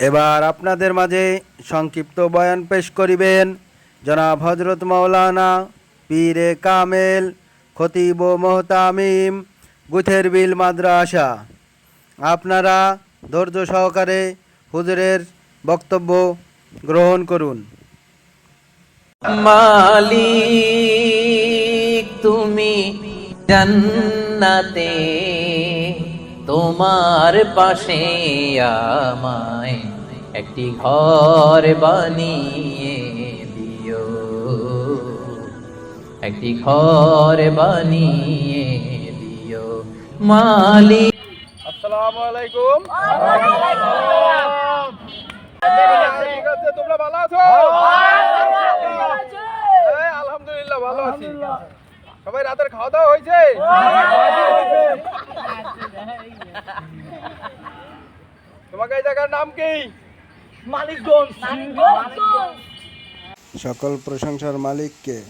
এবার আপনাদের মাঝে সংক্ষিপ্ত বয়ান পেশ করিবেন। জনাব হজরত মাওলানা পীরে কামেল, খতিব মোহতামিম, গুথের বিল মাদ্রাসা। আপনারা ধৈর্য সহকারে হুজুরের বক্তব্য গ্রহণ করুন। মালিক, তুমি জান্নাতে তোমার পাশে আমায় একটি ঘর বানিয়ে দিও। একটি ঘর বানিয়ে দিও। মালিক আসসালামু আলাইকুম। ঠিক আছে তোমরা ভালো আছো? আলহামদুলিল্লাহ ভালো আছি। সবাই রাতের খাওয়া দাওয়া হয়েছে। তোমাকে এই জায়গার নাম কি? সকল প্রশংসার মালিককে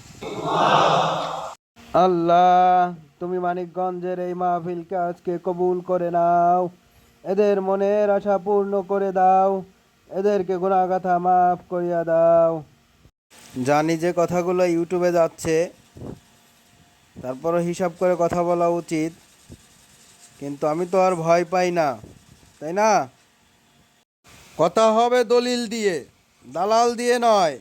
আল্লাহ, তুমি মানিকগঞ্জের এই মাহফিলকে আজকে কবুল করে নাও। এদের মনের আশা পূর্ণ করে দাও। এদেরকে গুণাগাথা মাফ করিয়া দাও। জানি যে কথাগুলো ইউটিউবে যাচ্ছে, তারপরও হিসাব করে কথা বলা উচিত। কিন্তু আমি তো আর ভয় পাই না তাই না? কথা হবে দলিল দিয়ে দালাল দিয়ে নয়।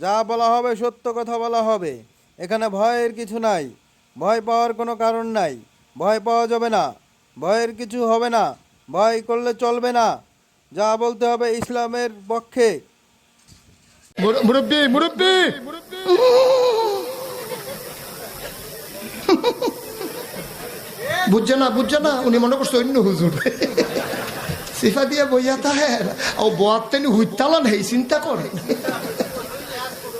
যা বলা হবে সত্য কথা বলা হবে। এখানে ভয়ের কিছু নাই ভয় পাওয়ার কোনো কারণ নাই। ভয় পাওয়া যাবে না ভয়ের কিছু হবে না ভয় করলে চলবে না। যা বলতে হবে ইসলামের পক্ষে। মুর- মুরব্বি মুরব্বি! বুঝছে না বুঝছে না। উনি মনে করছে অন্য হুজুর। সিফা দিয়ে বইয়া তাহের। ও বোয়ার তেনি হুইতালান হেই চিন্তা করে।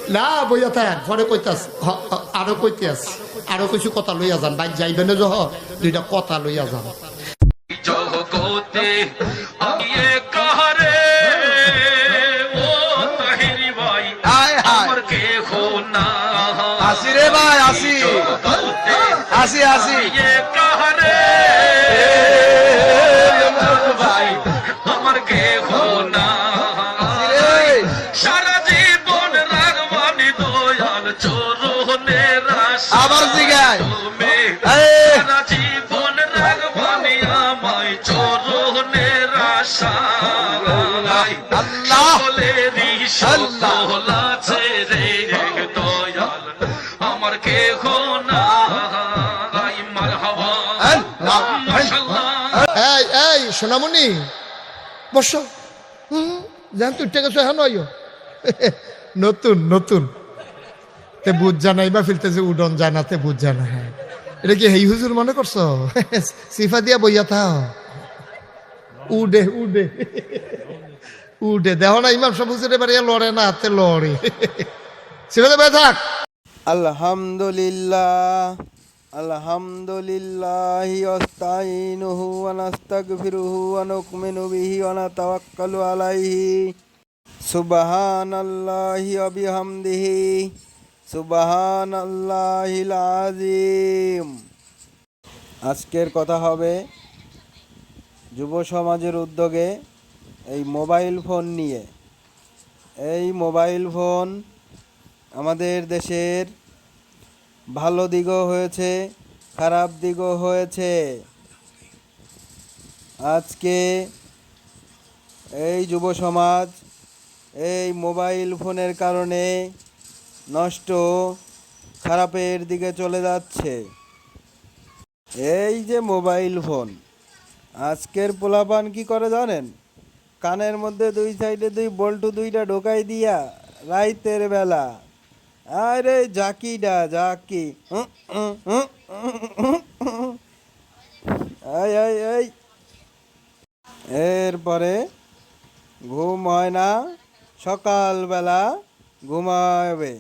না বইয়া তাহের পরে কইতাস হ- হ- আরও কইতে আস আরও কিছু কথা লইয়া যান বাইক যাইবেন জহ দুইটা কথা লইয়া যান। আসি রে ভাই আসি। আসি আসি ভাই আমার কে হো না সারা জীবন রাগবানি দয়াল চোরনের আশা আবার জিগায়। সারা জীবন রাগবানি আমায় চোরনের আশা আল্লাহ। সকলেরই এই এই সোনামণি বসো। জান তুই টেকে হ্যাঁ নয় নতুন নতুন। তে বুঝ জানাই বা ফিলতেছে উডন জানাতে বুঝ জানা হ্যাঁ। এটা কি হেই হুজুর মনে করছ? সিফা দিয়া বইয়া থাও। উডে উডে। উডে দেহ না ইমাম সাহেব হুজুর এবার লড়ে না হাতে লড়ে। সিফা দিয়ে বয়ে থাক। আলহামদুলিল্লাহ। ওয়াস্তাইনুহু ওয়া নাস্তাগফিরুহু ওয়া নুকমিনু বিহি ওয়া নাতাওয়াক্কালু আলাইহি। সুবহানাল্লাহি ওয়া বিহামদিহি। সুবহানাল্লাহিল আযীম। আজকের কথা হবে যুব সমাজের উদ্যোগে এই মোবাইল ফোন নিয়ে। এই মোবাইল ফোন আমাদের দেশের ভালো দিকও হয়েছে, খারাপ দিকও হয়েছে। আজকে এই যুব সমাজ এই মোবাইল ফোনের কারণে নষ্ট খারাপের দিকে চলে যাচ্ছে। এই যে মোবাইল ফোন, আজকের পোলাপান কি করে জানেন? কানের মধ্যে দুই সাইডে দুই বল্টু দুইটা ঢোকাই দিয়া রাইতের বেলা আরে জাকি এই এই এরপরে ঘুম হয় না, সকালবেলা ঘুমাবে।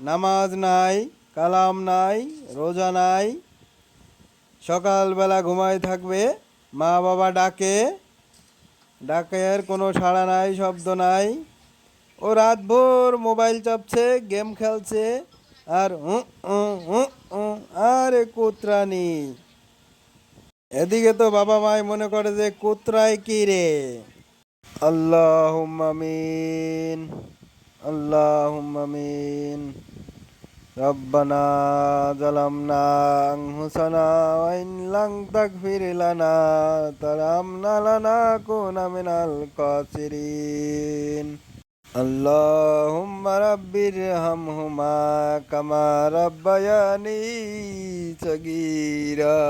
নামাজ নাই, কালাম নাই, রোজা নাই। সকালবেলা ঘুমায় থাকবে মা বাবা ডাকে ডাকের কোনো সাড়া নাই, শব্দ নাই। ও রাত ভোর মোবাইল চাপছে গেম খেলছে আর হুঁ, হুঁ, হুঁ, হুঁ, আরে কুতরানি এদিকে তো বাবা মাই মনে করে যে কুতরাই কি রে اللهم امين اللهم امين ربنا ظلمنا انفسنا وان لم تغفر لنا وترحمنا لنكون من الخاسرين اللهم رب ارحمهما كما ربياني صغيرا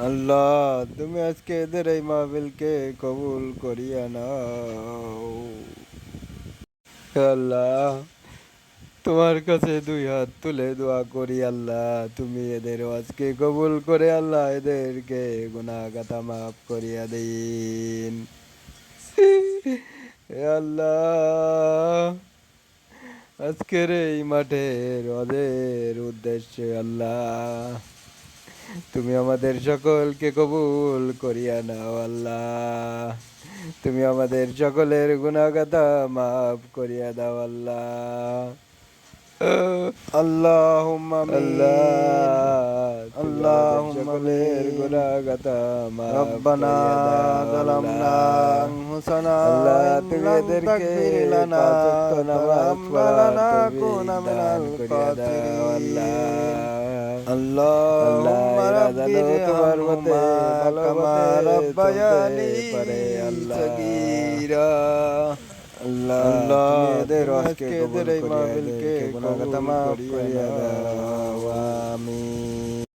আল্লাহ তুমি আজকে এদের এই মাহফিলকে কবুল করিয়া নাও হে আল্লাহ তোমার কাছে দুই হাত তুলে দোয়া করি আল্লাহ তুমি এদের আজকে কবুল করে আল্লাহ এদেরকে গুনাহগাতা মাফ করিয়া দিন হে আল্লাহ। আজকের এই মাঠের ওদের উদ্দেশ্যে আল্লাহ, তুমি আমাদের সকলকে কবুল করিয়া নাও আল্লাহ। তুমি আমাদের সকলের গুণাগাতা মাফ করিয়া দাও আল্লাহ। اللهم اللهم ربنا ظلمنا انفسنا لا تغفر لنا ولنا كنا من الخاسرين اللهم ربي ارحمهما كما ربياني صغيرا আল্লাহ এদের আজকে এদের এই মাহফিলকে কবুল করিয়া দাও আমিন